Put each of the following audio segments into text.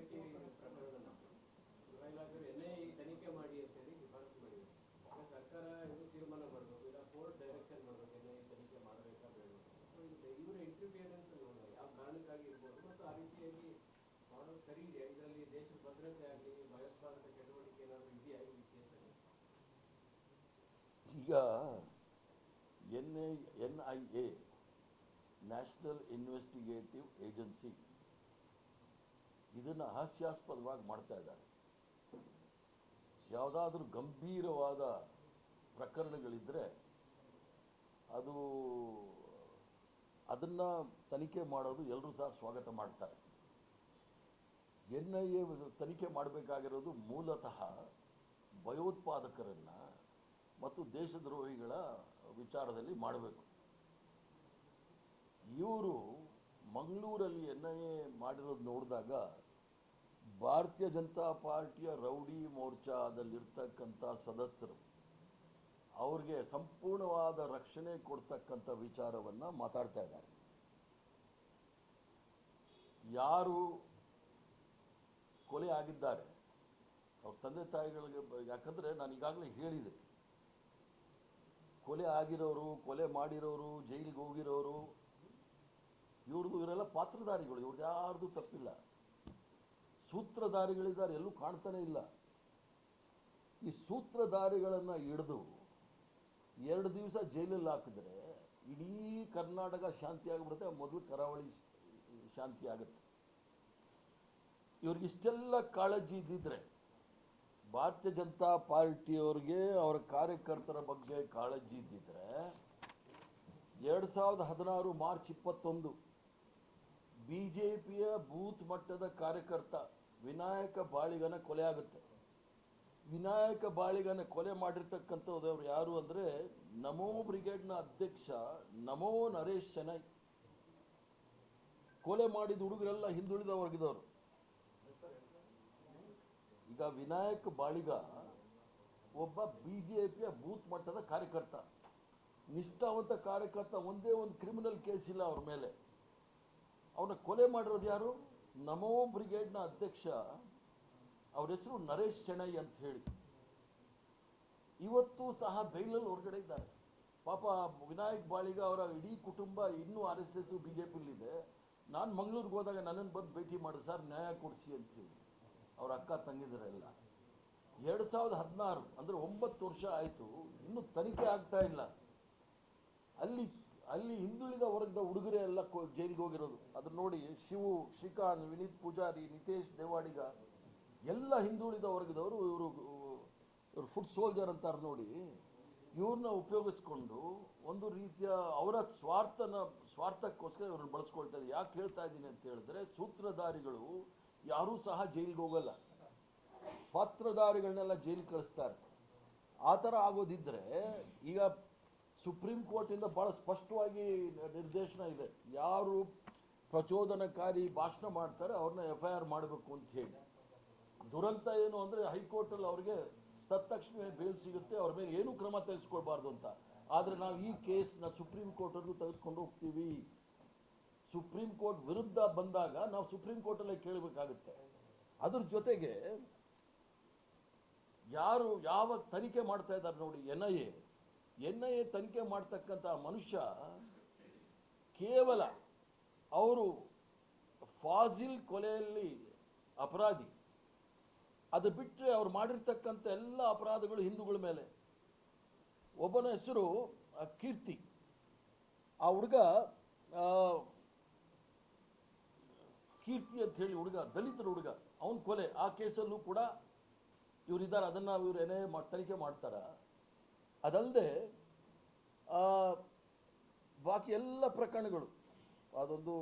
ಶೆಟ್ಟಿ ಪ್ರಕರಣನ ಗೃಹ N I ತನಿಖೆ ಮಾಡಿ ಅಂತೇಳಿ ಶಿಫಾರಸು ಮಾಡಿದ್ರು ಈಗ ಸರ್ಕಾರ ಇದು ತೀರ್ಮಾನ ಮಾಡಬೇಕು ಇಲ್ಲ ಕೋರ್ಟ್ ಡೈರೆಕ್ಷನ್ ಮಾಡಬೇಕು ಎನ್ ತನಿಖೆ ಮಾಡಬೇಕಾ ಬೇಡ ಇವರ ಇಂಟರ್ಫಿಯರೆನ್ಸ್ ನೋಡಿದ್ರೆ ಯಾವ ಕಾರಣಕ್ಕಾಗಿ ಇರ್ಬೋದು ಮತ್ತು ಆ ರೀತಿಯಾಗಿ ಮಾಡೋದು ಸರಿ ಇದೆಯಾ ದೇಶದ ಭದ್ರತೆ ಆಗಲಿ ಭಯೋತ್ಪಾದಕ ಚಟುವಟಿಕೆ ಏನಾದರೂ ಇದೆಯಾ ಈ ಈಗ N I N I A national investigative agency ಇದನ್ನು ಹಾಸ್ಯಾಸ್ಪದವಾಗಿ ಮಾಡ್ತಾ ಇದ್ದಾರೆ. ಯಾವುದಾದ್ರೂ ಗಂಭೀರವಾದ ಪ್ರಕರಣಗಳಿದ್ದರೆ ಅದು ಅದನ್ನು ತನಿಖೆ ಮಾಡೋದು ಎಲ್ಲರೂ ಸಹ ಸ್ವಾಗತ ಮಾಡ್ತಾರೆ. ಎನ್ ಐ ಎ ತನಿಖೆ ಮಾಡಬೇಕಾಗಿರೋದು ಮೂಲತಃ ಭಯೋತ್ಪಾದಕರನ್ನು ಮತ್ತು ದೇಶದ್ರೋಹಿಗಳ ವಿಚಾರದಲ್ಲಿ ಮಾಡಬೇಕು. ಇವರು ಮಂಗಳೂರಲ್ಲಿ ಎನ್ ಐ ಎ ಮಾಡಿರೋದು ನೋಡಿದಾಗ ಭಾರತೀಯ ಜನತಾ ಪಾರ್ಟಿಯ ರೌಡಿ ಮೋರ್ಚಾದಲ್ಲಿರ್ತಕ್ಕಂಥ ಸದಸ್ಯರು, ಅವ್ರಿಗೆ ಸಂಪೂರ್ಣವಾದ ರಕ್ಷಣೆ ಕೊಡ್ತಕ್ಕಂಥ ವಿಚಾರವನ್ನು ಮಾತಾಡ್ತಾ ಇದ್ದಾರೆ. ಯಾರು ಕೊಲೆ ಆಗಿದ್ದಾರೆ, ಅವ್ರ ತಂದೆ ತಾಯಿಗಳಿಗೆ ಯಾಕಂದರೆ ನಾನು ಈಗಾಗಲೇ ಹೇಳಿದೆ, ಕೊಲೆ ಆಗಿರೋರು, ಕೊಲೆ ಮಾಡಿರೋರು, ಜೈಲಿಗೆ ಹೋಗಿರೋರು ಇವ್ರದ್ದು ಇವರೆಲ್ಲ ಪಾತ್ರಧಾರಿಗಳು ಇವ್ರದ್ದು ಯಾರ್ದು ತಪ್ಪಿಲ್ಲ. ಸೂತ್ರಧಾರಿಗಳಿದ್ದಾರೆ, ಎಲ್ಲೂ ಕಾಣ್ತಾನೆ ಇಲ್ಲ. ಈ ಸೂತ್ರಧಾರಿಗಳನ್ನು ಹಿಡಿದು ಎರಡು ದಿವಸ ಜೈಲಲ್ಲಿ ಹಾಕಿದ್ರೆ ಇಡೀ ಕರ್ನಾಟಕ ಶಾಂತಿ ಆಗಿಬಿಡುತ್ತೆ ಮೊದಲು ಕರಾವಳಿ ಶಾಂತಿ ಆಗುತ್ತೆ. ಇವ್ರಿಗಿಷ್ಟೆಲ್ಲ ಕಾಳಜಿ ಇದ್ದಿದ್ರೆ ಭಾರತೀಯ ಜನತಾ ಪಾರ್ಟಿಯವ್ರಿಗೆ ಅವರ ಕಾರ್ಯಕರ್ತರ ಬಗ್ಗೆ ಕಾಳಜಿ ಇದ್ದಿದ್ರೆ ಎರಡು ಸಾವಿರದ ಹದಿನಾರು ಮಾರ್ಚ್ ಇಪ್ಪತ್ತೊಂದು ಬಿ ಜೆ ಪಿಯ ಬೂತ್ ಮಟ್ಟದ ಕಾರ್ಯಕರ್ತ ವಿನಾಯಕ ಬಾಳಿಗನ ಕೊಲೆ ಆಗುತ್ತೆ. ವಿನಾಯಕ ಬಾಳಿಗನ ಕೊಲೆ ಮಾಡಿರ್ತಕ್ಕಂಥವ್ರು ಯಾರು ಅಂದರೆ, ನಮೋ ಬ್ರಿಗೇಡ್ನ ಅಧ್ಯಕ್ಷ ನಮೋ ನರೇಶ್ ಚೆನ್ನೈ ಕೊಲೆ ಮಾಡಿದ ಹುಡುಗರೆಲ್ಲ ಹಿಂದುಳಿದ ವರ್ಗದವರು ಈಗ ವಿನಾಯಕ ಬಾಳಿಗ ಒಬ್ಬ ಬಿ ಜೆ ಪಿಯ ಬೂತ್ ಮಟ್ಟದ ಕಾರ್ಯಕರ್ತ. ನಿಷ್ಠಾವಂತ ಕಾರ್ಯಕರ್ತ, ಒಂದೇ ಒಂದು ಕ್ರಿಮಿನಲ್ ಕೇಸ್ ಇಲ್ಲ ಅವ್ರ ಮೇಲೆ. ಅವನ ಕೊಲೆ ಮಾಡಿರೋದು ಯಾರು? ನಮೋ ಬ್ರಿಗೇಡ್ನ ಅಧ್ಯಕ್ಷ, ಅವ್ರ ಹೆಸರು ನರೇಶ್ ಶೆಣೈ ಅಂತ ಹೇಳಿ. ಇವತ್ತು ಸಹ ಬೈಲಲ್ಲಿ ಹೊರಗಡೆ ಇದ್ದಾರೆ. ಪಾಪ ವಿನಾಯಕ್ ಬಾಳಿಗ ಅವರ ಇಡೀ ಕುಟುಂಬ ಇನ್ನೂ R S S, B J ಪಿಲಿದೆ ನಾನು ಮಂಗಳೂರಿಗೆ ಹೋದಾಗ ನನ್ನನ್ನು ಬಂದು ಭೇಟಿ ಮಾಡಿ, ಸರ್ ನ್ಯಾಯ ಕೊಡಿಸಿ ಅಂತ ಹೇಳಿ. ಅವ್ರ ಅಕ್ಕ ತಂಗಿದರೆಲ್ಲ ಎರಡು ಸಾವಿರದ ಹದಿನಾರು, ಅಂದರೆ ಒಂಬತ್ತು ವರ್ಷ ಆಯಿತು, ಇನ್ನೂ ತನಿಖೆ ಆಗ್ತಾ ಇಲ್ಲ. ಅಲ್ಲಿ ಅಲ್ಲಿ ಹಿಂದುಳಿದ ವರ್ಗದ ಹುಡುಗರೇ ಎಲ್ಲ ಜೈಲಿಗೆ ಹೋಗಿರೋದು. ಅದನ್ನ ನೋಡಿ ಶಿವು, ಶ್ರೀಕಾಂತ್, ವಿನೀತ್ ಪೂಜಾರಿ, ನಿತೇಶ್, ದೇವಾಡಿಗ ಎಲ್ಲ ಹಿಂದುಳಿದ ವರ್ಗದವರು ಇವರು ಇವರು ಫುಡ್ ಸೋಲ್ಜರ್ ಅಂತಾರೆ ನೋಡಿ. ಇವ್ರನ್ನ ಉಪಯೋಗಿಸ್ಕೊಂಡು ಒಂದು ರೀತಿಯ ಅವರ ಸ್ವಾರ್ಥನ, ಸ್ವಾರ್ಥಕ್ಕೋಸ್ಕರ ಇವ್ರನ್ನ ಬಳಸ್ಕೊಳ್ತಾ ಯಾಕೆ ಹೇಳ್ತಾ ಇದ್ದೀನಿ ಅಂತ ಹೇಳಿದ್ರೆ ಸೂತ್ರಧಾರಿಗಳು ಯಾರೂ ಸಹ ಜೈಲಿಗೆ ಹೋಗಲ್ಲ. ಪಾತ್ರಧಾರಿಗಳನ್ನೆಲ್ಲ ಜೈಲಿಗೆ ಕಳಿಸ್ತಾರೆ. ಆ ಥರ ಆಗೋದಿದ್ರೆ ಈಗ ಸುಪ್ರೀಂ ಕೋರ್ಟಿಂದ ಭಾಳ ಸ್ಪಷ್ಟವಾಗಿ ನಿರ್ದೇಶನ ಇದೆ. ಯಾರು ಪ್ರಚೋದನಕಾರಿ ಭಾಷಣ ಮಾಡ್ತಾರೆ, ಅವ್ರನ್ನ ಎಫ್ ಐ ಆರ್ ಮಾಡಬೇಕು ಅಂತ ಹೇಳಿ. ದುರಂತ ಏನು ಅಂದರೆ ಹೈಕೋರ್ಟಲ್ಲಿ ಅವ್ರಿಗೆ ತತ್ಕ್ಷಣವೇ ಬೇಲ್ ಸಿಗುತ್ತೆ, ಅವ್ರ ಮೇಲೆ ಏನೂ ಕ್ರಮ ತೆಗೆಸ್ಕೊಳ್ಬಾರ್ದು ಅಂತ. ಆದರೆ ನಾವು ಈ ಕೇಸ್ನ ಸುಪ್ರೀಂ ಕೋರ್ಟಲ್ಲೂ ತೆಗೆದುಕೊಂಡು ಹೋಗ್ತೀವಿ. ಸುಪ್ರೀಂ ಕೋರ್ಟ್ ವಿರುದ್ಧ ಬಂದಾಗ ನಾವು ಸುಪ್ರೀಂ ಕೋರ್ಟಲ್ಲೇ ಕೇಳಬೇಕಾಗುತ್ತೆ. ಅದ್ರ ಜೊತೆಗೆ ಯಾರು ಯಾವ ತನಿಖೆ ಮಾಡ್ತಾ ಇದ್ದಾರೆ ನೋಡಿ, N I A N I A ತನಿಖೆ ಮಾಡ್ತಕ್ಕಂಥ ಮನುಷ್ಯ ಕೇವಲ ಅವರು ಫಾಜಿಲ್ ಕೊಲೆಯಲ್ಲಿ ಅಪರಾಧಿ. ಅದು ಬಿಟ್ಟರೆ ಅವ್ರು ಮಾಡಿರ್ತಕ್ಕಂಥ ಎಲ್ಲ ಅಪರಾಧಗಳು ಹಿಂದೂಗಳ ಮೇಲೆ. ಒಬ್ಬನ ಹೆಸರು ಕೀರ್ತಿ. ಆ ಹುಡುಗ ಕೀರ್ತಿ ಅಂತ ಹೇಳಿ ಹುಡುಗ, ದಲಿತರ ಹುಡುಗ, ಅವನ ಕೊಲೆ. ಆ ಕೇಸಲ್ಲೂ ಕೂಡ ಇವರಿದ್ದಾರೆ. ಅದನ್ನು ಇವರು ಏನೇ ತನಿಖೆ ಮಾಡ್ತಾರ? ಅದಲ್ಲದೆ ಬಾಕಿ ಎಲ್ಲ ಪ್ರಕರಣಗಳು, ಅದೊಂದು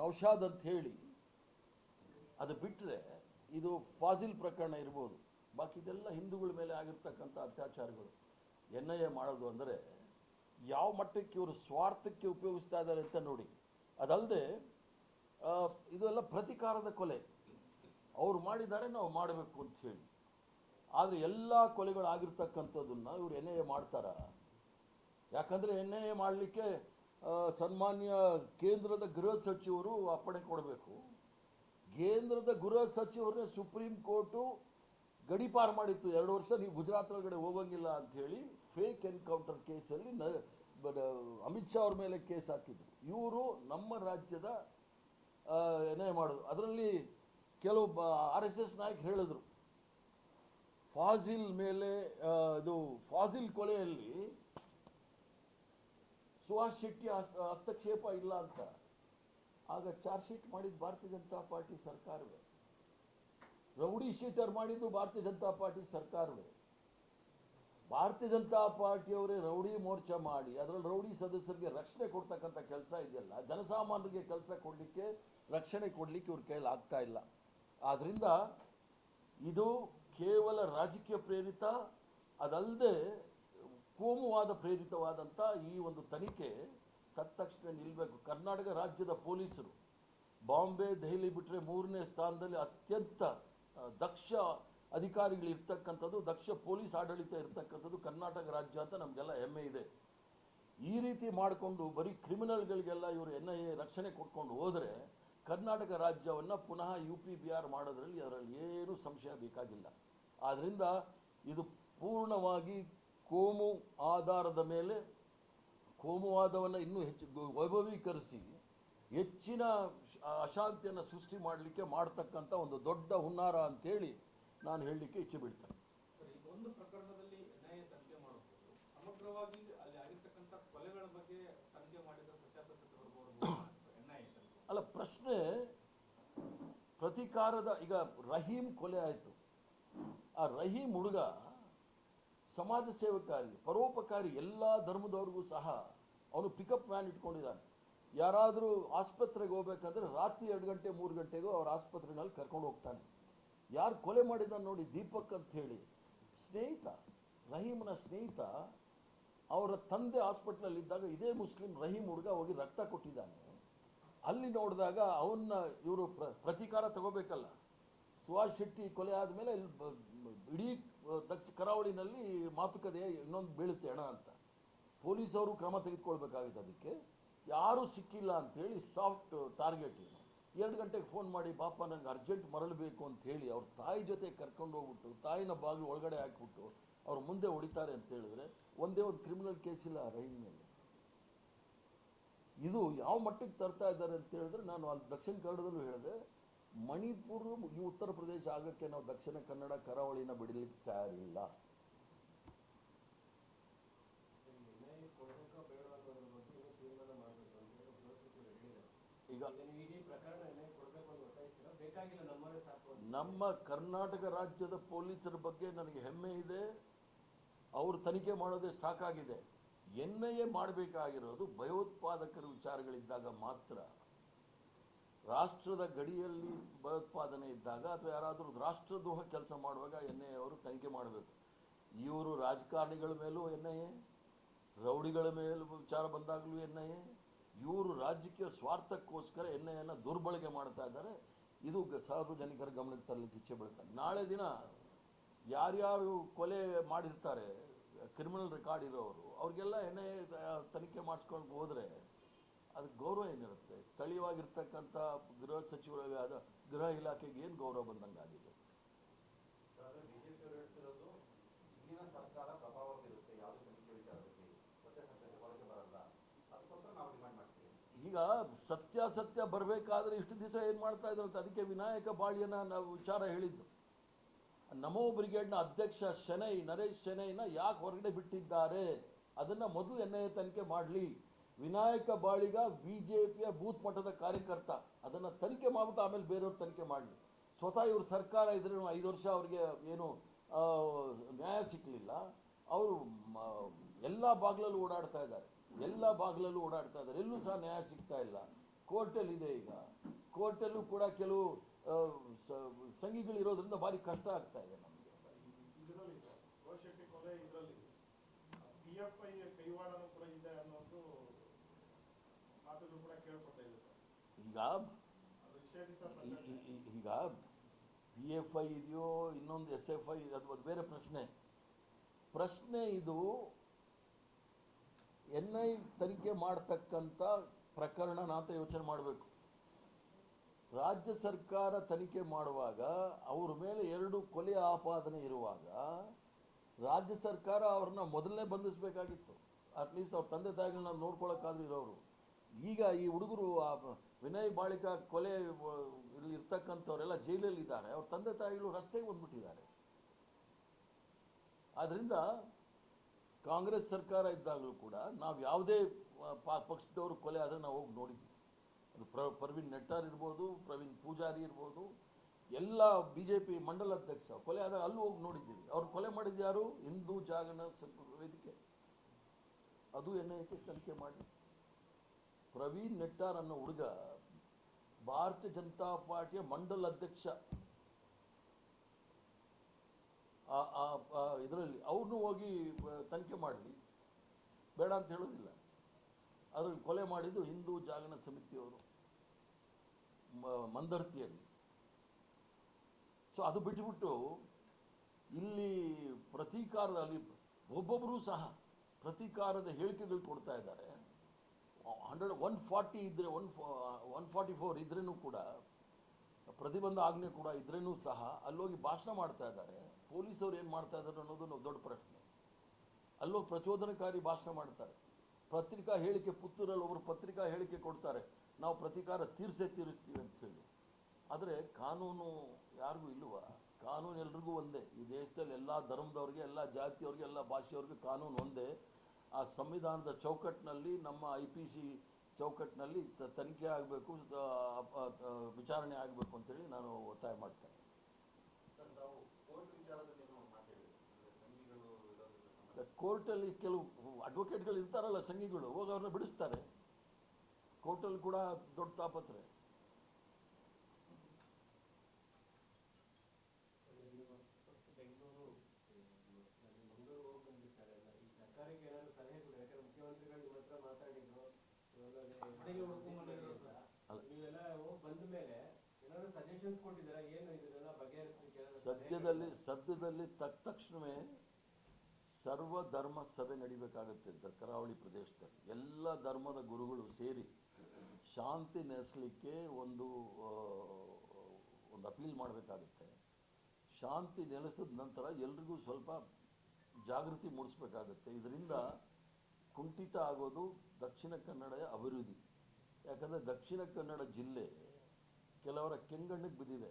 ನೌಷಾದ್ ಅಂತ ಹೇಳಿ, ಅದು ಬಿಟ್ಟರೆ ಇದು ಫಾಜಿಲ್ ಪ್ರಕರಣ ಇರ್ಬೋದು. ಬಾಕಿ ಇದೆಲ್ಲ ಹಿಂದೂಗಳ ಮೇಲೆ ಆಗಿರ್ತಕ್ಕಂಥ ಅತ್ಯಾಚಾರಗಳು. ಎನ್ ಐ ಎ ಮಾಡೋದು ಅಂದರೆ, ಯಾವ ಮಟ್ಟಕ್ಕೆ ಇವರು ಸ್ವಾರ್ಥಕ್ಕೆ ಉಪಯೋಗಿಸ್ತಾ ಇದ್ದಾರೆ ಅಂತ ನೋಡಿ. ಅದಲ್ಲದೆ ಇದೆಲ್ಲ ಪ್ರತಿಕಾರದ ಕೊಲೆ. ಅವ್ರು ಮಾಡಿದ್ದಾರೆ, ನಾವು ಮಾಡಬೇಕು ಅಂತ ಹೇಳಿ. ಆದರೆ ಎಲ್ಲ ಕೊಲೆಗಳು ಆಗಿರ್ತಕ್ಕಂಥದ್ದನ್ನು ಇವರು ಎನ್ ಐ ಎ ಮಾಡ್ತಾರ. ಯಾಕಂದರೆ ಎನ್ ಐ ಎ ಮಾಡಲಿಕ್ಕೆ ಸನ್ಮಾನ್ಯ ಕೇಂದ್ರದ ಗೃಹ ಸಚಿವರು ಅಪ್ಪಣೆ ಕೊಡಬೇಕು. ಕೇಂದ್ರದ ಗೃಹ ಸಚಿವರನ್ನ ಸುಪ್ರೀಂ ಕೋರ್ಟು ಗಡಿಪಾರು ಮಾಡಿತ್ತು. ಎರಡು ವರ್ಷ ನೀವು ಗುಜರಾತ್ ಒಳಗಡೆ ಹೋಗೋಂಗಿಲ್ಲ ಅಂತ ಹೇಳಿ ಫೇಕ್ ಎನ್ಕೌಂಟರ್ ಕೇಸಲ್ಲಿ ನ ಅಮಿತ್ ಶಾ ಅವ್ರ ಮೇಲೆ ಕೇಸ್ ಹಾಕಿದ್ರು. ಇವರು ನಮ್ಮ ರಾಜ್ಯದ ಎನ್ ಐ ಮಾಡೋದು. ಅದರಲ್ಲಿ ಕೆಲವು ಆರ್ ಎಸ್ ಎಸ್ ನಾಯಕ್ ಹೇಳಿದ್ರು. ಫಾಜಿಲ್ ಮೇಲೆ ಇದು ಫಾಜಿಲ್ ಕೊಲೆಯಲ್ಲಿ ಸುಭಾಷ್ ಶೆಟ್ಟಿ ಹಸ್- ಹಸ್ತಕ್ಷೇಪ ಇಲ್ಲ ಅಂತ. ಆಗ ಚಾರ್ಜ್ ಶೀಟ್ ಮಾಡಿದ ಭಾರತೀಯ ಜನತಾ ಪಾರ್ಟಿ ಸರ್ಕಾರವೇ. ರೌಡಿ ಶೀಟರ್ ಮಾಡಿದ್ದು ಭಾರತೀಯ ಜನತಾ ಪಾರ್ಟಿ ಸರ್ಕಾರವೇ. ಭಾರತೀಯ ಜನತಾ ಪಾರ್ಟಿಯವರೇ ರೌಡಿ ಮೋರ್ಚಾ ಮಾಡಿ, ಅದರಲ್ಲಿ ರೌಡಿ ಸದಸ್ಯರಿಗೆ ರಕ್ಷಣೆ ಕೊಡ್ತಕ್ಕಂಥ ಕೆಲಸ ಇದೆಯಲ್ಲ, ಜನಸಾಮಾನ್ಯರಿಗೆ ಕೆಲಸ ಕೊಡಲಿಕ್ಕೆ ರಕ್ಷಣೆ ಕೊಡಲಿಕ್ಕೆ ಇವ್ರ ಕೈಯಲ್ಲಿ ಆಗ್ತಾ ಇಲ್ಲ. ಆದ್ದರಿಂದ ಇದು ಕೇವಲ ರಾಜಕೀಯ ಪ್ರೇರಿತ ಅದಲ್ಲದೆ ಕೋಮುವಾದ ಪ್ರೇರಿತವಾದಂಥ ಈ ಒಂದು ತನಿಖೆ ತತ್ತಕ್ಷಣ ನಿಲ್ಲಬೇಕು ಕರ್ನಾಟಕ ರಾಜ್ಯದ ಪೊಲೀಸರು ಬಾಂಬೆ, ದೆಹಲಿ ಬಿಟ್ಟರೆ ಮೂರನೇ ಸ್ಥಾನದಲ್ಲಿ ಅತ್ಯಂತ ದಕ್ಷ ಅಧಿಕಾರಿಗಳು ಇರ್ತಕ್ಕಂಥದ್ದು, ದಕ್ಷ ಪೊಲೀಸ್ ಆಡಳಿತ ಇರ್ತಕ್ಕಂಥದ್ದು ಕರ್ನಾಟಕ ರಾಜ್ಯ ಅಂತ ನಮಗೆಲ್ಲ ಹೆಮ್ಮೆ ಇದೆ. ಈ ರೀತಿ ಮಾಡಿಕೊಂಡು ಬರೀ ಕ್ರಿಮಿನಲ್ಗಳಿಗೆಲ್ಲ ಇವರು ಎನ್ ಐ ಎ ರಕ್ಷಣೆ ಕೊಟ್ಕೊಂಡು ಹೋದರೆ ಕರ್ನಾಟಕ ರಾಜ್ಯವನ್ನು ಪುನಃ ಯು ಪಿ ಬಿ ಆರ್ ಮಾಡೋದ್ರಲ್ಲಿ ಅದರಲ್ಲಿ ಏನೂ ಸಂಶಯ ಬೇಕಾಗಿಲ್ಲ. ಆದ್ದರಿಂದ ಇದು ಪೂರ್ಣವಾಗಿ ಕೋಮು ಆಧಾರದ ಮೇಲೆ ಕೋಮುವಾದವನ್ನು ಇನ್ನೂ ಹೆಚ್ಚು ವೈಭವೀಕರಿಸಿ ಹೆಚ್ಚಿನ ಅಶಾಂತಿಯನ್ನು ಸೃಷ್ಟಿ ಮಾಡಲಿಕ್ಕೆ ಮಾಡ್ತಕ್ಕಂಥ ಒಂದು ದೊಡ್ಡ ಹುನ್ನಾರ ಅಂತೇಳಿ ನಾನು ಹೇಳಲಿಕ್ಕೆ ಇಚ್ಛೆ ಬಿಡ್ತೇನೆ ಸರ್, ಈ ಒಂದು ಪ್ರಕರಣದಲ್ಲಿ ಎನ್ಐಎ ತನಿಖೆ ಮಾಡಬಹುದು ಸಮಗ್ರವಾಗಿ ಅಲ್ಲಿ ಆಗಿರ್ತಕ್ಕಂಥ ಕೊಲೆಗಳ ಬಗ್ಗೆ ತನಿಖೆ ಮಾಡಿದ ಸತ್ಯಾಸತ್ಯತೆ ಬರ್ಬೋದು ಎನ್ಐಎ ತನಿಖೆ ಅಲ್ಲ, ಪ್ರಶ್ನೆ, ಪ್ರತಿಕಾರದ, ಈಗ ರಹೀಂ ಕೊಲೆ ಆಯಿತು. ಆ ರಹೀಂ ಹುಡುಗ ಸಮಾಜ ಸೇವಕಾರಿ ಪರೋಪಕಾರಿ ಎಲ್ಲ ಧರ್ಮದವ್ರಿಗೂ ಸಹ ಅವನು ಪಿಕಪ್ ವ್ಯಾನ್ ಇಟ್ಕೊಂಡಿದ್ದಾನೆ. ಯಾರಾದರೂ ಆಸ್ಪತ್ರೆಗೆ ಹೋಗ್ಬೇಕಂದ್ರೆ ರಾತ್ರಿ ಎರಡು ಗಂಟೆ, ಮೂರು ಗಂಟೆಗೂ ಅವ್ರ ಆಸ್ಪತ್ರೆನಲ್ಲಿ ಕರ್ಕೊಂಡು ಹೋಗ್ತಾನೆ. ಯಾರು ಕೊಲೆ ಮಾಡಿದ್ದಾನೆ ನೋಡಿ ದೀಪಕ್ ಅಂತ ಹೇಳಿ. ಸ್ನೇಹಿತ, ರಹೀಮನ ಸ್ನೇಹಿತ ಅವರ ತಂದೆ ಹಾಸ್ಪಿಟ್ಲಲ್ಲಿ ಇದ್ದಾಗ ಇದೇ ಮುಸ್ಲಿಂ ರಹೀಮ್ ಹುಡುಗ ಹೋಗಿ ರಕ್ತ ಕೊಟ್ಟಿದ್ದಾನೆ. ಅಲ್ಲಿ ನೋಡಿದಾಗ ಅವನ್ನ ಇವರು ಪ್ರ, ಪ್ರತೀಕಾರ ತಗೋಬೇಕಲ್ಲ. ಸುಭಾಷ್ ಶೆಟ್ಟಿ ಕೊಲೆ ಆದಮೇಲೆ ಇಲ್ಲಿ ಇಡೀ ದಕ್ಷಿಣ ಕರಾವಳಿನಲ್ಲಿ ಮಾತುಕತೆ ಇನ್ನೊಂದು ಬೀಳುತ್ತೆ ಹಣ ಅಂತ. ಪೊಲೀಸವರು ಕ್ರಮ ತೆಗೆದುಕೊಳ್ಬೇಕಾಗಿತ್ತು ಅದಕ್ಕೆ. ಯಾರೂ ಸಿಕ್ಕಿಲ್ಲ ಅಂತೇಳಿ ಸಾಫ್ಟ್ ಟಾರ್ಗೆಟ್ ಏನು ಎರಡು ಗಂಟೆಗೆ ಫೋನ್ ಮಾಡಿ ಪಾಪ ನಂಗೆ ಅರ್ಜೆಂಟ್ ಮರಳಬೇಕು ಅಂತ ಹೇಳಿ ಅವ್ರ ತಾಯಿ ಜೊತೆ ಕರ್ಕೊಂಡು ಹೋಗ್ಬಿಟ್ಟು, ತಾಯಿನ ಬಾಗಿಲು ಒಳಗಡೆ ಹಾಕ್ಬಿಟ್ಟು, ಅವ್ರು ಮುಂದೆ ಹೊಡಿತಾರೆ ಅಂತ ಹೇಳಿದ್ರೆ, ಒಂದೇ ಒಂದು ಕ್ರಿಮಿನಲ್ ಕೇಸ್ ಇಲ್ಲ ರೈಲ್ ಇದು ಯಾವ ಮಟ್ಟಕ್ಕೆ ತರ್ತಾ ಇದ್ದಾರೆ ಅಂತ ಹೇಳಿದ್ರೆ ನಾನು ಅಲ್ಲಿ ದಕ್ಷಿಣ ಕನ್ನಡದಲ್ಲೂ ಹೇಳಿದೆ. ಮಣಿಪುರ, ಈ ಉತ್ತರ ಪ್ರದೇಶ ಆಗಕ್ಕೆ ನಾವು ದಕ್ಷಿಣ ಕನ್ನಡ ಕರಾವಳಿನ ಬಿಡಲಿಕ್ಕೆ ತಯಾರಿಲ್ಲ. ನಮ್ಮ ಕರ್ನಾಟಕ ರಾಜ್ಯದ ಪೊಲೀಸರ ಬಗ್ಗೆ ನನಗೆ ಹೆಮ್ಮೆ ಇದೆ. ಅವರು ತನಿಖೆ ಮಾಡೋದೇ ಸಾಕಾಗಿದೆ. ಎನ್ ಐ ಎ ಮಾಡಬೇಕಾಗಿರೋದು ಭಯೋತ್ಪಾದಕರ ವಿಚಾರಗಳಿದ್ದಾಗ ಮಾತ್ರ. ರಾಷ್ಟ್ರದ ಗಡಿಯಲ್ಲಿ ಭಯೋತ್ಪಾದನೆ ಇದ್ದಾಗ ಅಥವಾ ಯಾರಾದರೂ ರಾಷ್ಟ್ರದ್ರೋಹ ಕೆಲಸ ಮಾಡುವಾಗ ಎನ್ ಐ ಅವರು ತನಿಖೆ ಮಾಡಬೇಕು. ಇವರು ರಾಜಕಾರಣಿಗಳ ಮೇಲೂ ಎನ್ ಐ ಎ ರೌಡಿಗಳ ಮೇಲೂ ವಿಚಾರ ಬಂದಾಗಲೂ ಎನ್ ಐ ಎ ಇವರು ರಾಜಕೀಯ ಸ್ವಾರ್ಥಕ್ಕೋಸ್ಕರ ಎನ್ ಐ ಎನ ದುರ್ಬಳಕೆ ಮಾಡ್ತಾ ಇದ್ದಾರೆ. ಇದು ಸಾರ್ವಜನಿಕರ ಗಮನಕ್ಕೆ ತರಲಿಕ್ಕೆ ಇಚ್ಛೆ ಬೀಳ್ತಾರೆ ನಾಳೆ ದಿನ ಯಾರ್ಯಾರು ಕೊಲೆ ಮಾಡಿರ್ತಾರೆ ಕ್ರಿಮಿನಲ್ ರೆಕಾರ್ಡ್ ಇರೋರು ಅವ್ರಿಗೆಲ್ಲ ಎನ್ ಐ ತನಿಖೆ ಮಾಡಿಸ್ಕೊಂಡು ಹೋದರೆ ಅದಕ್ಕೆ ಗೌರವ ಏನಿರುತ್ತೆ? ಸ್ಥಳೀಯವಾಗಿರ್ತಕ್ಕಂಥ ಗೃಹ ಸಚಿವರ ಗೃಹ ಇಲಾಖೆಗೆ ಏನು ಗೌರವ ಬಂದಂಗೆ ಆಗಿದೆ? ಈಗ ಸತ್ಯಾಸತ್ಯ ಬರಬೇಕಾದ್ರೆ ಇಷ್ಟು ದಿವಸ ಏನು ಮಾಡ್ತಾ ಇದ್ರು ಅದಕ್ಕೆ ವಿನಾಯಕ ಬಾಳಿಯನ್ನ ನಾವು ವಿಚಾರ ಹೇಳಿದ್ದು. ನಮೋ ಬ್ರಿಗೇಡ್ನ ಅಧ್ಯಕ್ಷ ಶೆನೈ, ನರೇಶ್ ಶೆನೈನ ಯಾಕೆ ಹೊರಗಡೆ ಬಿಟ್ಟಿದ್ದಾರೆ? ಅದನ್ನು ಮೊದಲು ಎನ್ ಐ ಎ ತನಿಖೆ ಮಾಡಲಿ. ವಿನಾಯಕ ಬಾಳಿಗ ಬಿ ಜೆ ಪಿಯ ಬೂತ್ ಮಟ್ಟದ ಕಾರ್ಯಕರ್ತ. ಅದನ್ನು ತನಿಖೆ ಮಾಡ್ಬಿಟ್ಟು ಆಮೇಲೆ ಬೇರೆಯವ್ರು ತನಿಖೆ ಮಾಡಲಿ. ಸ್ವತಃ ಇವ್ರ ಸರ್ಕಾರ ಇದ್ರೆ ಐದು ವರ್ಷ ಅವ್ರಿಗೆ ಏನು ನ್ಯಾಯ ಸಿಕ್ಕಲಿಲ್ಲ ಅವರು ಎಲ್ಲ ಬಾಗಿಲಲ್ಲೂ ಓಡಾಡ್ತಾ ಇದ್ದಾರೆ. ಎಲ್ಲ ಬಾಗಿಲಲ್ಲೂ ಓಡಾಡ್ತಾ ಇದ್ದಾರೆ. ಎಲ್ಲೂ ಸಹ ನ್ಯಾಯ ಸಿಗ್ತಾ ಇಲ್ಲ. ಕೋರ್ಟಲ್ಲಿದೆ ಈಗ. ಕೋರ್ಟಲ್ಲೂ ಕೂಡ ಕೆಲವು ಸಂಘಿಗಳಿರೋದ್ರಿಂದ ಭಾರಿ ಕಷ್ಟ ಆಗ್ತಾ ಇದೆ ನಮಗೆ. ಈಗ ಈಗ ಪಿ ಎಫ್ ಐ ಇದೆಯೋ ಇನ್ನೊಂದು ಎಸ್ ಎಫ್ ಐ ಅದು ಅದು ಬೇರೆ ಪ್ರಶ್ನೆ. ಪ್ರಶ್ನೆ ಇದು ಎನ್ ಐ ತನಿಖೆ ಮಾಡ್ತಕ್ಕಂಥ ಪ್ರಕರಣ ನಾತ ಯೋಚನೆ ಮಾಡಬೇಕು. ರಾಜ್ಯ ಸರ್ಕಾರ ತನಿಖೆ ಮಾಡುವಾಗ ಅವ್ರ ಮೇಲೆ ಎರಡು ಕೊಲೆ ಆಪಾದನೆ ಇರುವಾಗ ರಾಜ್ಯ ಸರ್ಕಾರ ಅವ್ರನ್ನ ಮೊದಲನೇ ಬಂಧಿಸಬೇಕಾಗಿತ್ತು. ಅಟ್ಲೀಸ್ಟ್ ಅವ್ರ ತಂದೆ ತಾಯಿಗಳನ್ನ ನೋಡ್ಕೊಳಕ್ಕಾದ್ರೂ ಇರೋರು. ಈಗ ಈ ಹುಡುಗರು ಆ ವಿನಯ್ ಬಾಳಿಕ ಕೊಲೆ ಇಲ್ಲಿ ಇರ್ತಕ್ಕಂಥವ್ರೆಲ್ಲ ಜೈಲಲ್ಲಿ ಇದ್ದಾರೆ ಅವ್ರ ತಂದೆ ತಾಯಿಗಳು ರಸ್ತೆಗೆ ಬಂದ್ಬಿಟ್ಟಿದ್ದಾರೆ. ಆದ್ದರಿಂದ ಕಾಂಗ್ರೆಸ್ ಸರ್ಕಾರ ಇದ್ದಾಗಲೂ ಕೂಡ ನಾವು ಯಾವುದೇ ಪಕ್ಷದವರು ಕೊಲೆ ಆದರೆ ನಾವು ಹೋಗಿ ನೋಡಿದ್ವಿ. ಅದು ಪ್ರ, ಪ್ರವೀಣ್ ನೆಟ್ಟಾರ್ ಇರ್ಬೋದು, ಪ್ರವೀಣ್ ಪೂಜಾರಿ ಇರ್ಬೋದು, ಎಲ್ಲ ಬಿ ಜೆ ಪಿ ಮಂಡಲ ಅಧ್ಯಕ್ಷ ಕೊಲೆ ಆದಾಗ ಅಲ್ಲಿ ಹೋಗಿ ನೋಡಿದ್ದೀವಿ ಅವ್ರು ಕೊಲೆ ಮಾಡಿದ್ದು ಯಾರು? ಹಿಂದೂ ಜಾಗರಣ ವೇದಿಕೆ. ಅದು ಎನ್ ಐ ತನಿಖೆ ಮಾಡಿ. ಪ್ರವೀಣ್ ನೆಟ್ಟಾರ್ ಅನ್ನೋ ಹುಡುಗ ಭಾರತೀಯ ಜನತಾ ಪಾರ್ಟಿಯ ಮಂಡಲ ಅಧ್ಯಕ್ಷ. ಇದರಲ್ಲಿ ಅವ್ರನ್ನೂ ಹೋಗಿ ತನಿಖೆ ಮಾಡಲಿ. ಬೇಡ ಅಂತ ಹೇಳೋದಿಲ್ಲ. ಅದ್ರಲ್ಲಿ ಕೊಲೆ ಮಾಡಿದ್ದು ಹಿಂದೂ ಜಾಗರಣ ಸಮಿತಿಯವರು ಮಂದರ್ತಿಯಲ್ಲಿ. ಸೊ ಅದು ಬಿಟ್ಟುಬಿಟ್ಟು ಇಲ್ಲಿ ಪ್ರತೀಕಾರದಲ್ಲಿ ಒಬ್ಬೊಬ್ಬರೂ ಸಹ ಪ್ರತೀಕಾರದ ಹೇಳಿಕೆಗಳು ಕೊಡ್ತಾ ಇದ್ದಾರೆ. ಹಂಡ್ರೆಡ್, ಒನ್ ಫಾರ್ಟಿ ಇದ್ರೆ, ಒನ್ ಒನ್ ಫಾರ್ಟಿ ಫೋರ್ ಇದ್ರೂ ಕೂಡ, ಪ್ರತಿಬಂಧ ಆಜ್ಞೆ ಕೂಡ ಇದ್ರೂ ಸಹ ಅಲ್ಲೋಗಿ ಭಾಷಣ ಮಾಡ್ತಾ ಇದ್ದಾರೆ. ಪೊಲೀಸವ್ರು ಏನು ಮಾಡ್ತಾ ಇದ್ದಾರೆ ಅನ್ನೋದು ದೊಡ್ಡ ಪ್ರಶ್ನೆ. ಅಲ್ಲೋಗಿ ಪ್ರಚೋದನಕಾರಿ ಭಾಷಣ ಮಾಡ್ತಾರೆ. ಪತ್ರಿಕಾ ಹೇಳಿಕೆ ಪುತ್ತೂರಲ್ಲಿ ಒಬ್ಬರು ಪತ್ರಿಕಾ ಹೇಳಿಕೆ ಕೊಡ್ತಾರೆ. ನಾವು ಪ್ರತಿಕಾರ ತೀರ್ಸೇ ತೀರಿಸ್ತೀವಿ ಅಂತ ಹೇಳಿ. ಆದರೆ ಕಾನೂನು ಯಾರಿಗೂ ಇಲ್ವಾ ಕಾನೂನು ಎಲ್ರಿಗೂ ಒಂದೇ. ಈ ದೇಶದಲ್ಲಿ ಎಲ್ಲ ಧರ್ಮದವ್ರಿಗೆ, ಎಲ್ಲ ಜಾತಿಯವ್ರಿಗೆ, ಎಲ್ಲ ಭಾಷೆಯವ್ರಿಗೆ ಕಾನೂನು ಒಂದೇ. ಆ ಸಂವಿಧಾನದ ಚೌಕಟ್ಟಿನಲ್ಲಿ ನಮ್ಮ ಐ ಪಿ ಸಿ ಚೌಕಟ್ಟಿನಲ್ಲಿ ತನಿಖೆ ಆಗಬೇಕು ವಿಚಾರಣೆ ಆಗಬೇಕು ಅಂತೇಳಿ ನಾನು ಒತ್ತಾಯ ಮಾಡ್ತೇನೆ ಸರ್ ತಾವು ಕೋರ್ಟ್ ವಿಚಾರದಲ್ಲಿ ಏನೋ ಮಾತಾಡಿದ್ರು ಅಂದ್ರೆ ಸಂಘಿಗಳು ಇರೋದ್ರಿಂದ ಸಂಬಂಧ ಕೋರ್ಟಲ್ಲಿ ಕೆಲವು ಅಡ್ವೊಕೇಟ್ಗಳು ಇರ್ತಾರಲ್ಲ ಸಂಘಿಗಳು ಹೋಗಿ ಅವ್ರನ್ನ ಬಿಡಿಸ್ತಾರೆ. ಕೋರ್ಟಲ್ಲಿ ಕೂಡ ದೊಡ್ಡ ತಾಪತ್ರೆ. ಸದ್ಯದಲ್ಲಿ ಸದ್ಯದಲ್ಲಿ ತಕ್ಷಣವೇ ಸರ್ವ ಧರ್ಮ ಸಭೆ ನಡಿಬೇಕಾಗುತ್ತೆ ಕರಾವಳಿ ಪ್ರದೇಶದಲ್ಲಿ. ಎಲ್ಲ ಧರ್ಮದ ಗುರುಗಳು ಸೇರಿ ಶಾಂತಿ ನೆಲೆಸಲಿಕ್ಕೆ ಒಂದು ಒಂದು ಅಪೀಲ್ ಮಾಡಬೇಕಾಗುತ್ತೆ. ಶಾಂತಿ ನೆಲೆಸಿದ ನಂತರ ಎಲ್ರಿಗೂ ಸ್ವಲ್ಪ ಜಾಗೃತಿ ಮೂಡಿಸ್ಬೇಕಾಗತ್ತೆ. ಇದರಿಂದ ಕುಂಠಿತ ಆಗೋದು ದಕ್ಷಿಣ ಕನ್ನಡ ಅಭಿವೃದ್ಧಿ. ಯಾಕಂದರೆ ದಕ್ಷಿಣ ಕನ್ನಡ ಜಿಲ್ಲೆ ಕೆಲವರ ಕೆಂಗಣ್ಣಿಗೆ ಬಿದ್ದಿದೆ.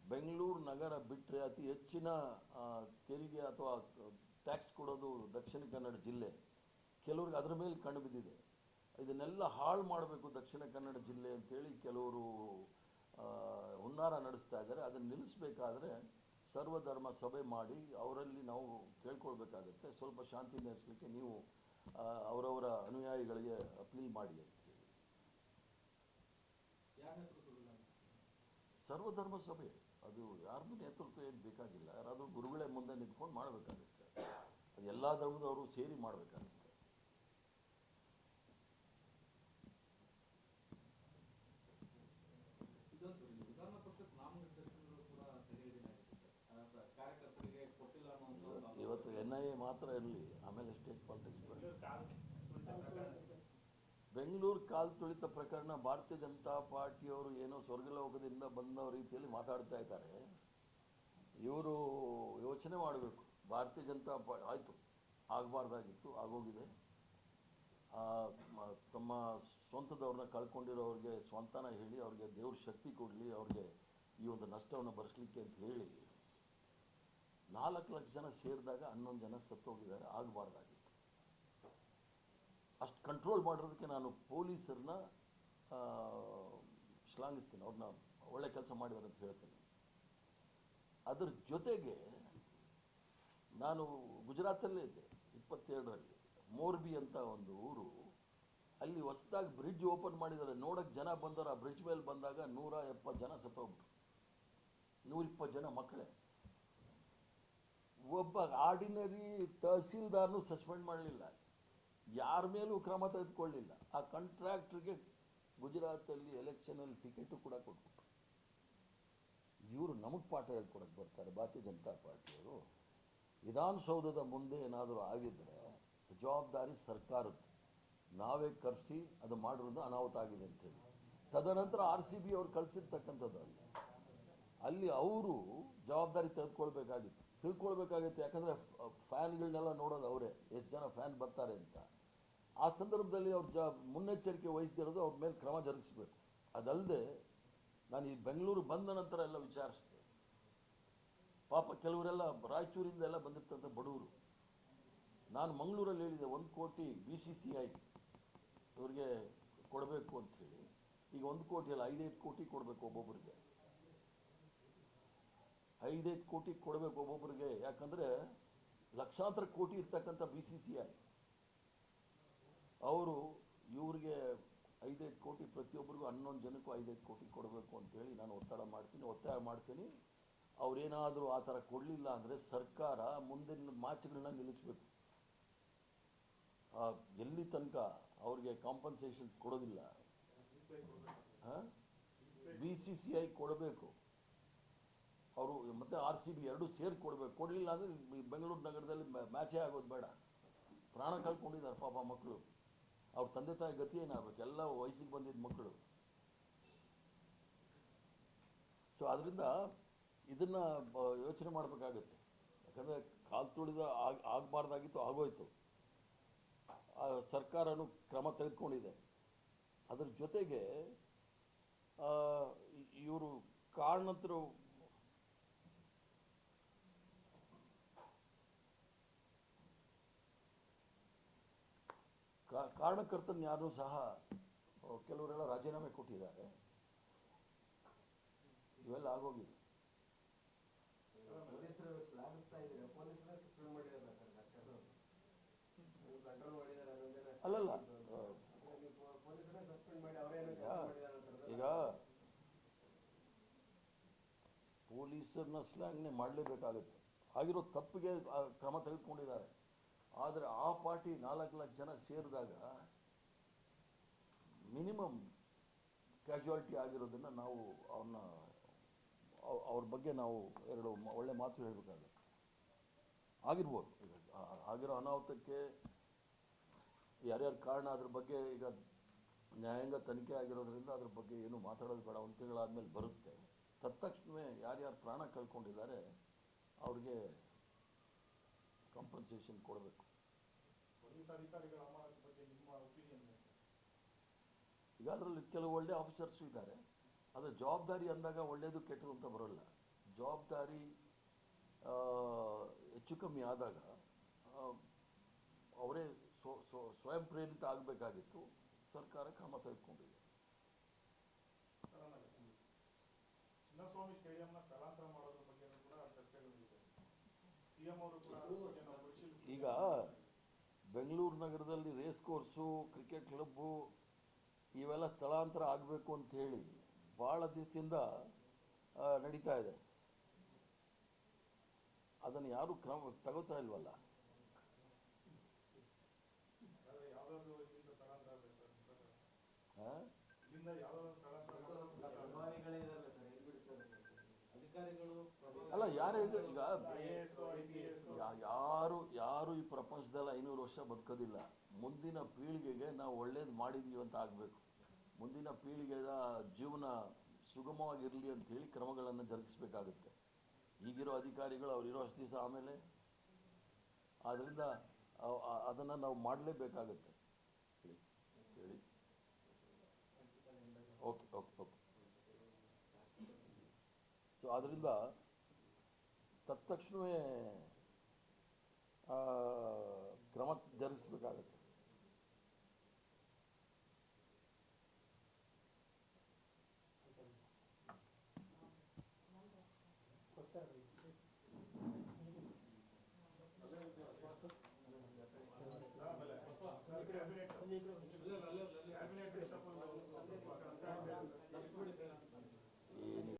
ಬೆಂಗಳೂರು ನಗರ ಬಿಟ್ಟರೆ ಅತಿ ಹೆಚ್ಚಿನ ತೆರಿಗೆ ಅಥವಾ ಟ್ಯಾಕ್ಸ್ ಕೊಡೋದು ದಕ್ಷಿಣ ಕನ್ನಡ ಜಿಲ್ಲೆ. ಕೆಲವ್ರಿಗೆ ಅದ್ರ ಮೇಲೆ ಕಣ್ಣು ಬಿದ್ದಿದೆ. ಇದನ್ನೆಲ್ಲ ಹಾಳು ಮಾಡಬೇಕು ದಕ್ಷಿಣ ಕನ್ನಡ ಜಿಲ್ಲೆ ಅಂತೇಳಿ ಕೆಲವರು ಹುನ್ನಾರ ನಡೆಸ್ತಾ ಇದ್ದಾರೆ. ಅದನ್ನು ನಿಲ್ಲಿಸಬೇಕಾದ್ರೆ ಸರ್ವಧರ್ಮ ಸಭೆ ಮಾಡಿ ಅವರಲ್ಲಿ ನಾವು ಕೇಳ್ಕೊಳ್ಬೇಕಾಗತ್ತೆ. ಸ್ವಲ್ಪ ಶಾಂತಿ ನೆಲೆಸಲಿಕ್ಕೆ ನೀವು ಅವರವರ ಅನುಯಾಯಿಗಳಿಗೆ ಅಪೀಲ್ ಮಾಡಿ ಅಂತ ಸರ್ವಧರ್ಮ ಸಭೆ. ಅದು ಯಾರ್ದು ನೇತೃತ್ವ ಏನು ಬೇಕಾಗಿಲ್ಲ. ಯಾರಾದರೂ ಗುರುಗಳೇ ಮುಂದೆ ನಿಂತ್ಕೊಂಡು ಮಾಡಬೇಕಾಗುತ್ತೆ. ಅದು ಎಲ್ಲ ಧರ್ಮದವರು ಸೇರಿ ಮಾಡಬೇಕಾಗುತ್ತೆ. ಇವತ್ತು ಎನ್ ಐ ಎ ಮಾತ್ರ ಇರಲಿ, ಆಮೇಲೆ ಸ್ಟೇಟ್ ಪಾಲಿಟಿಕ್ಸ್ ಬೆಂಗಳೂರು ಕಾಲ್ ತುಳಿತ ಪ್ರಕರಣ, ಭಾರತೀಯ ಜನತಾ ಪಾರ್ಟಿಯವರು ಏನೋ ಸ್ವರ್ಗಲೋಕದಿಂದ ಬಂದ ರೀತಿಯಲ್ಲಿ ಮಾತಾಡ್ತಾ ಇದ್ದಾರೆ. ಇವರು ಯೋಚನೆ ಮಾಡಬೇಕು. ಭಾರತೀಯ ಜನತಾ ಪಾ, ಆಯಿತು, ಆಗಬಾರ್ದಾಗಿತ್ತು, ಆಗೋಗಿದೆ. ತಮ್ಮ ಸ್ವಂತದವ್ರನ್ನ ಕಳ್ಕೊಂಡಿರೋರಿಗೆ ಸ್ವಂತನ ಹೇಳಿ, ಅವ್ರಿಗೆ ದೇವ್ರ ಶಕ್ತಿ ಕೊಡಲಿ, ಅವ್ರಿಗೆ ಈ ಒಂದು ನಷ್ಟವನ್ನು ಭರಿಸ್ಲಿಕ್ಕೆ ಅಂತ ಹೇಳಿ, ನಾಲ್ಕು ಲಕ್ಷ ಜನ ಸೇರಿದಾಗ ಹನ್ನೊಂದು ಜನ ಸತ್ತೋಗಿದ್ದಾರೆ, ಆಗಬಾರ್ದಾಗಿತ್ತು. ಅಷ್ಟು ಕಂಟ್ರೋಲ್ ಮಾಡಿರೋದಕ್ಕೆ ನಾನು ಪೊಲೀಸರನ್ನ ಶ್ಲಾಘಿಸ್ತೀನಿ, ಅವ್ರನ್ನ ಒಳ್ಳೆ ಕೆಲಸ ಮಾಡಿದಾರೆ ಅಂತ ಹೇಳ್ತೀನಿ. ಅದ್ರ ಜೊತೆಗೆ ನಾನು ಗುಜರಾತಲ್ಲೇ ಇದ್ದೆ, ಇಪ್ಪತ್ತೆರಡರಲ್ಲಿ. ಮೋರ್ಬಿ ಅಂತ ಒಂದು ಊರು. ಅಲ್ಲಿ ಹೊಸದಾಗಿ ಬ್ರಿಡ್ಜ್ ಓಪನ್ ಮಾಡಿದ್ದಾರೆ. ನೋಡಕ್ಕೆ ಜನ ಬಂದವರು ಆ ಬ್ರಿಡ್ಜ್ ಮೇಲೆ ಬಂದಾಗ ನೂರ ಎಪ್ಪತ್ತು ಜನ ಸತ್ತೋಗ್ಬಿಟ್ರು ನೂರಿಪ್ಪತ್ತು ಜನ ಮಕ್ಕಳೇ. ಒಬ್ಬ ಆರ್ಡಿನರಿ ತಹಸೀಲ್ದಾರ್ನು ಸಸ್ಪೆಂಡ್ ಮಾಡಲಿಲ್ಲ. ಯಾರ ಮೇಲೂ ಕ್ರಮ ತೆಗೆದುಕೊಳ್ಳಿಲ್ಲ. ಆ ಕಾಂಟ್ರಾಕ್ಟ್ರಿಗೆ ಗುಜರಾತಲ್ಲಿ ಎಲೆಕ್ಷನಲ್ಲಿ ಟಿಕೆಟು ಕೂಡ ಕೊಟ್ಬಿಟ್ರು. ಇವರು ನಮಗೆ ಪಾಠ ಹೇಳ್ಕೊಡಕ್ಕೆ ಬರ್ತಾರೆ, ಭಾರತೀಯ ಜನತಾ ಪಾರ್ಟಿಯವರು. ವಿಧಾನಸೌಧದ ಮುಂದೆ ಏನಾದರೂ ಆಗಿದ್ದರೆ ಜವಾಬ್ದಾರಿ ಸರ್ಕಾರದ್ದು. ನಾವೇ ಕರೆಸಿ ಅದು ಮಾಡಿರೋದು ಅನಾಹುತ ಆಗಿದೆ ಅಂತೇಳಿ ತದನಂತರ ಆರ್ ಸಿ ಬಿ ಅವ್ರು ಕಳಿಸಿರ್ತಕ್ಕಂಥದ್ದು ಅಲ್ಲಿ. ಅಲ್ಲಿ ಅವರು ಜವಾಬ್ದಾರಿ ತೆಗೆದುಕೊಳ್ಬೇಕಾಗಿತ್ತು. ತಿಳ್ಕೊಳ್ಬೇಕಾಗಿತ್ತು. ಯಾಕಂದರೆ ಫ್ಯಾನ್ಗಳನ್ನೆಲ್ಲ ನೋಡೋದು ಅವರೇ. ಎಷ್ಟು ಜನ ಫ್ಯಾನ್ ಬರ್ತಾರೆ ಅಂತ. ಆ ಸಂದರ್ಭದಲ್ಲಿ ಅವ್ರು ಜ, ಮುನ್ನೆಚ್ಚರಿಕೆ ವಹಿಸ್ದಿರೋದು ಅವ್ರ ಮೇಲೆ ಕ್ರಮ ಜರುಗಿಸ್ಬೇಕು. ಅದಲ್ಲದೆ ನಾನು ಈ ಬೆಂಗಳೂರು ಬಂದ ನಂತರ ಎಲ್ಲ ವಿಚಾರಿಸಿದೆ. ಪಾಪ ಕೆಲವರೆಲ್ಲ ರಾಯಚೂರಿಂದ ಎಲ್ಲ ಬಂದಿರ್ತಂಥ ಬಡವರು. ನಾನು ಮಂಗಳೂರಲ್ಲಿ ಹೇಳಿದೆ, ಒಂದು ಕೋಟಿ ಬಿ ಸಿ ಸಿ ಐ ಇವ್ರಿಗೆ ಕೊಡಬೇಕು ಅಂಥೇಳಿ ಈಗ ಒಂದು ಕೋಟಿ ಅಲ್ಲ, ಐದೈದು ಕೋಟಿ ಕೊಡಬೇಕು ಒಬ್ಬೊಬ್ಬರಿಗೆ ಐದೈದು ಕೋಟಿ ಕೊಡಬೇಕು ಒಬ್ಬೊಬ್ಬರಿಗೆ ಯಾಕಂದರೆ ಲಕ್ಷಾಂತರ ಕೋಟಿ ಇರ್ತಕ್ಕಂಥ ಬಿ ಸಿ ಸಿ ಐ ಅವರು ಇವ್ರಿಗೆ ಐದೈದು ಕೋಟಿ, ಪ್ರತಿಯೊಬ್ಬರಿಗೂ ಹನ್ನೊಂದು ಜನಕ್ಕೂ ಐದೈದು ಕೋಟಿ ಕೊಡಬೇಕು ಅಂತೇಳಿ ನಾನು ಒತ್ತಡ ಮಾಡ್ತೀನಿ, ಒತ್ತಾಯ ಮಾಡ್ತೀನಿ. ಅವ್ರೇನಾದರೂ ಆ ಥರ ಕೊಡಲಿಲ್ಲ ಅಂದರೆ ಸರ್ಕಾರ ಮುಂದಿನ ಮ್ಯಾಚ್ಗಳನ್ನ ನಿಲ್ಲಿಸಬೇಕು. ಎಲ್ಲಿ ತನಕ ಅವ್ರಿಗೆ ಕಾಂಪನ್ಸೇಷನ್ ಕೊಡೋದಿಲ್ಲ. ಬಿ ಸಿ ಸಿ ಐ ಕೊಡಬೇಕು. ಅವರು ಮತ್ತೆ ಆರ್ ಸಿ ಬಿ ಎರಡು ಸೇರಿ ಕೊಡಬೇಕು. ಕೊಡಲಿಲ್ಲ ಅಂದರೆ ಬೆಂಗಳೂರು ನಗರದಲ್ಲಿ ಮ್ಯಾಚೇ ಆಗೋದು ಬೇಡ. ಪ್ರಾಣ ಕಳ್ಕೊಂಡಿದ್ದಾರೆ ಪಾಪ ಮಕ್ಕಳು ಅವ್ರ ತಂದೆ ತಾಯಿ ಗತಿ ಏನಾಗಬೇಕು? ಎಲ್ಲ ವಯಸ್ಸಿಗೆ ಬಂದಿದ್ದ ಮಕ್ಕಳು ಸೊ ಅದರಿಂದ ಇದನ್ನು ಯೋಚನೆ ಮಾಡಬೇಕಾಗತ್ತೆ. ಯಾಕಂದರೆ ಕಾಲು ತುಳಿದ ಆಗ, ಆಗಬಾರ್ದಾಗಿತ್ತು, ಆಗೋಯ್ತು. ಸರ್ಕಾರನೂ ಕ್ರಮ ತೆಗೆದುಕೊಂಡಿದೆ. ಅದರ ಜೊತೆಗೆ ಇವರು ಕಾರಣಂತರು ಕಾರಣಕರ್ತನ ಯಾರು ಸಹ ಕೆಲವರೆಲ್ಲ ರಾಜೀನಾಮೆ ಕೊಟ್ಟಿದ್ದಾರೆ. ಇವೆಲ್ಲ ಆಗೋಗಿದೆ ಪೊಲೀಸರು ಶ್ಲಾಘಿಸ್ತಾ ಇದ್ದಾರೆ ಪೊಲೀಸರೇ ಸಸ್ಪೆಂಡ್ ಮಾಡಿರೋದು ಸರ್ ಡಾಕ್ಟರ್ ಕಂಟ್ರೋಲ್ ಮಾಡಿದ್ದಾರೆ ಹನ್ನೊಂದು ಜನ ಅಲ್ಲಲ್ಲ ಈಗ ಪೊಲೀಸರನ್ನ ಶ್ಲಾಘನೆ ಮಾಡಲೇಬೇಕಾಗುತ್ತೆ. ಆಗಿರೋ ತಪ್ಪಿಗೆ ಕ್ರಮ ತೆಗೆದುಕೊಂಡಿದ್ದಾರೆ. ಆದರೆ ಆ ಪಾರ್ಟಿ ನಾಲ್ಕು ಲಕ್ಷ ಜನ ಸೇರಿದಾಗ ಮಿನಿಮಮ್ ಕ್ಯಾಶುಯಾಲಿಟಿ ಆಗಿರೋದನ್ನು ನಾವು ಅವನ್ನ ಅವ್ರ ಬಗ್ಗೆ ನಾವು ಎರಡು ಒಳ್ಳೆ ಮಾತು ಹೇಳಬೇಕಾಗುತ್ತೆ. ಆಗಿರ್ಬೋದು. ಈಗ ಆಗಿರೋ ಅನಾಹುತಕ್ಕೆ ಯಾರ್ಯಾರು ಕಾರಣ ಅದ್ರ ಬಗ್ಗೆ ಈಗ ನ್ಯಾಯಾಂಗ ತನಿಖೆ ಆಗಿರೋದ್ರಿಂದ ಅದ್ರ ಬಗ್ಗೆ ಏನು ಮಾತಾಡೋದು ಬೇಡ, ಒಂದು ತಿಂಗಳಾದ್ಮೇಲೆ ಬರುತ್ತೆ. ತತ್ಕ್ಷಣವೇ ಯಾರ್ಯಾರು ಪ್ರಾಣ ಕಳ್ಕೊಂಡಿದ್ದಾರೆ, ಅವ್ರಿಗೆ ಕಾಂಪನ್ಸೇಷನ್ ಕೊಡಬೇಕು. ಈಗ ಅದರಲ್ಲಿ ಕೆಲವು ಒಳ್ಳೆ ಆಫೀಸರ್ಸು ಇದ್ದಾರೆ. ಆದರೆ ಜವಾಬ್ದಾರಿ ಅಂದಾಗ ಒಳ್ಳೆಯದು ಕೆಟ್ಟದು ಅಂತ ಬರೋಲ್ಲ. ಜವಾಬ್ದಾರಿ ಹೆಚ್ಚು ಕಮ್ಮಿ ಆದಾಗ ಅವರೇ ಸ್ವ ಸ್ವ- ಸ್ವಯಂ ಪ್ರೇರಿತ ಆಗಬೇಕಾಗಿತ್ತು. ಸರ್ಕಾರ ಕ್ರಮ ತೆಗೆದುಕೊಂಡಿದೆ. ಈಗ ಬೆಂಗಳೂರು ನಗರದಲ್ಲಿ ರೇಸ್ ಕೋರ್ಸು ಕ್ರಿಕೆಟ್ ಕ್ಲಬ್ಬು ಇವೆಲ್ಲ ಸ್ಥಳಾಂತರ ಆಗಬೇಕು ಅಂತ ಹೇಳಿ ಭಾಳ ದಿವಸದಿಂದ ನಡೀತಾ ಇದೆ. ಅದನ್ನು ಯಾರು ಕ್ರಮ ತಗೋತಾ ಇಲ್ವಲ್ಲ? ಅಲ್ಲ, ಯಾರು ಈಗ ಯಾರು ಯಾರು ಈ ಪ್ರಪಂಚದಲ್ಲಿ ಐನೂರು ವರ್ಷ ಬದುಕೋದಿಲ್ಲ. ಮುಂದಿನ ಪೀಳಿಗೆಗೆ ನಾವು ಒಳ್ಳೇದು ಮಾಡಿದೀವಿ ಅಂತ ಆಗಬೇಕು. ಮುಂದಿನ ಪೀಳಿಗೆಯ ಜೀವನ ಸುಗಮವಾಗಿರಲಿ ಅಂತ ಹೇಳಿ ಕ್ರಮಗಳನ್ನು ಜರುಗಿಸ್ಬೇಕಾಗುತ್ತೆ. ಈಗಿರೋ ಅಧಿಕಾರಿಗಳು ಅವರಿರೋ ಅಷ್ಟು ದಿವಸ ಆಮೇಲೆ ಆದ್ದರಿಂದ ಅದನ್ನು ನಾವು ಮಾಡಲೇಬೇಕಾಗುತ್ತೆ. ಹೇಳಿ ಓಕೆ ಓಕೆ ಓಕೆ. ಸೊ ಆದ್ದರಿಂದ ತತ್ಕ್ಷಣವೇ ಕ್ರಮ ಜರುಗಿಸ್ಬೇಕಾಗತ್ತೆ.